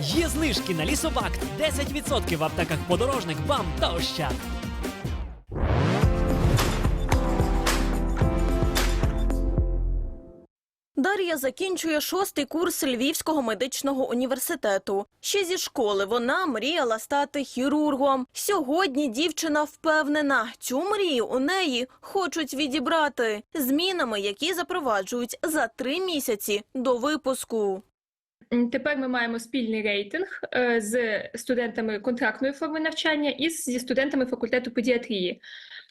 Є знижки на лісобакт 10% в аптеках подорожник, бам та ощад. Дар'я закінчує шостий курс Львівського медичного університету. Ще зі школи вона мріяла стати хірургом. Сьогодні дівчина впевнена, цю мрію у неї хочуть відібрати змінами, які запроваджують за три місяці до випуску. Тепер ми маємо спільний рейтинг е, з студентами контрактної форми навчання і зі студентами факультету педіатрії.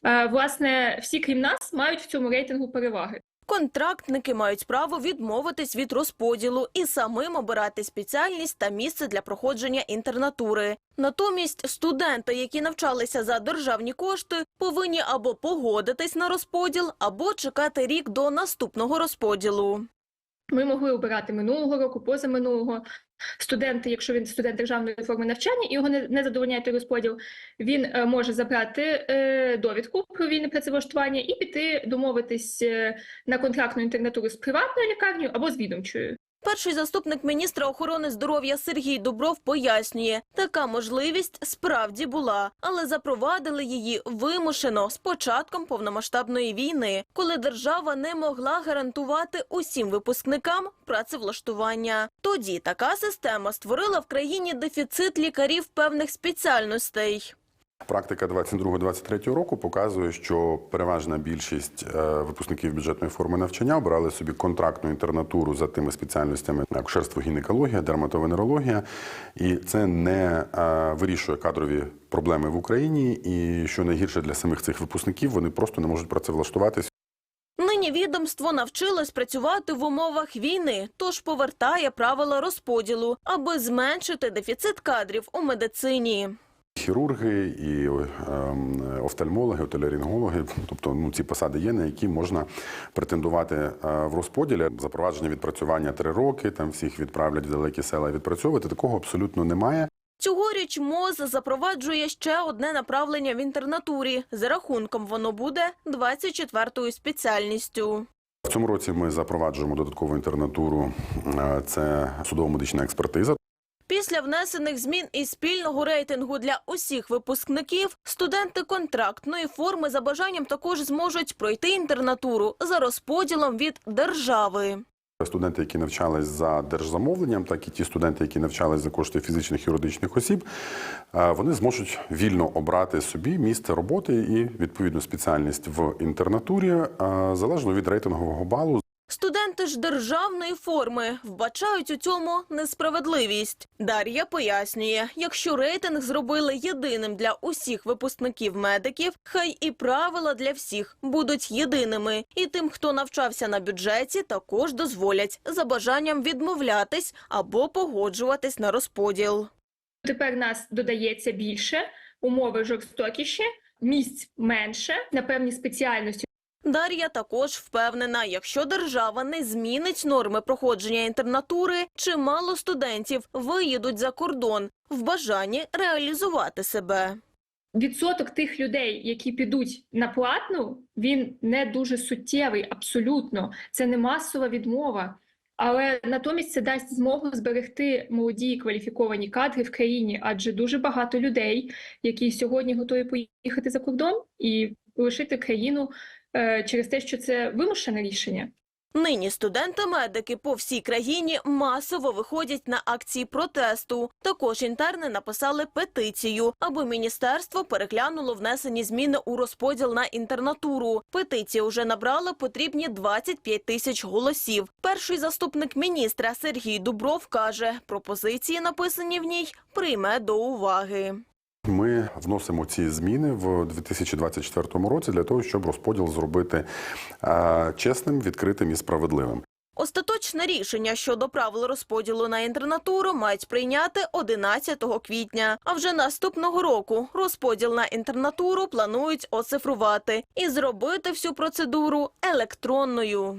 Е, Власне, всі крім нас мають в цьому рейтингу переваги. Контрактники мають право відмовитись від розподілу і самим обирати спеціальність та місце для проходження інтернатури. Натомість студенти, які навчалися за державні кошти, повинні або погодитись на розподіл, або чекати рік до наступного розподілу. Ми могли обирати минулого року, позаминулого. Студенти, якщо він студент державної форми навчання і його не, не задовольняє той розподіл, він е, може забрати е, довідку про вільне працевлаштування і піти домовитись е, на контрактну інтернатуру з приватною лікарнею або з відомчою. Перший заступник міністра охорони здоров'я Сергій Дубров пояснює, така можливість справді була, але запровадили її вимушено з початком повномасштабної війни, коли держава не могла гарантувати усім випускникам працевлаштування. Тоді така система створила в країні дефіцит лікарів певних спеціальностей. Практика 22-23 року показує, що переважна більшість е, випускників бюджетної форми навчання обирали собі контрактну інтернатуру за тими спеціальностями акушерство, гінекологія, дерматовенерологія, і це не е, вирішує кадрові проблеми в Україні. І що найгірше для самих цих випускників, вони просто не можуть працевлаштуватись. Нині відомство навчилось працювати в умовах війни, тож повертає правила розподілу, аби зменшити дефіцит кадрів у медицині. Хірурги і ем, офтальмологи, отоларингологи, тобто ну ці посади є, на які можна претендувати е, в розподілі. Запровадження відпрацювання три роки, там всіх відправлять в далекі села відпрацьовувати. Такого абсолютно немає. Цьогоріч МОЗ запроваджує ще одне направлення в інтернатурі. За рахунком воно буде 24-ю спеціальністю. В цьому році ми запроваджуємо додаткову інтернатуру. е, Це судово-медична експертиза. Після внесених змін і спільного рейтингу для усіх випускників студенти контрактної форми за бажанням також зможуть пройти інтернатуру за розподілом від держави. Студенти, які навчались за держзамовленням, так і ті студенти, які навчались за кошти фізичних і юридичних осіб, е, вони зможуть вільно обрати собі місце роботи і відповідну спеціальність в інтернатурі е, залежно від рейтингового балу. Студенти ж державної форми вбачають у цьому несправедливість. Дар'я пояснює, якщо рейтинг зробили єдиним для усіх випускників медиків, хай і правила для всіх будуть єдиними. І тим, хто навчався на бюджеті, також дозволять за бажанням відмовлятись або погоджуватись на розподіл. Тепер нас додається більше, умови жорстокіші, місць менше на певні спеціальності. Дар'я також впевнена, якщо держава не змінить норми проходження інтернатури, чимало студентів виїдуть за кордон в бажанні реалізувати себе. Відсоток тих людей, які підуть на платну, він не дуже суттєвий, абсолютно. Це не масова відмова. Але натомість це дасть змогу зберегти молоді кваліфіковані кадри в країні, адже дуже багато людей, які сьогодні готові поїхати за кордон і лишити країну через те, що це вимушене рішення. Нині студенти-медики по всій країні масово виходять на акції протесту. Також інтерни написали петицію, аби міністерство переглянуло внесені зміни у розподіл на інтернатуру. Петиція вже набрала потрібні 25 тисяч голосів. Перший заступник міністра Сергій Дубров каже, пропозиції, написані в ній, прийме до уваги. Ми вносимо ці зміни в 2024 році для того, щоб розподіл зробити чесним, відкритим і справедливим. Остаточне рішення щодо правил розподілу на інтернатуру мають прийняти 11 квітня. А вже наступного року розподіл на інтернатуру планують оцифрувати і зробити всю процедуру електронною.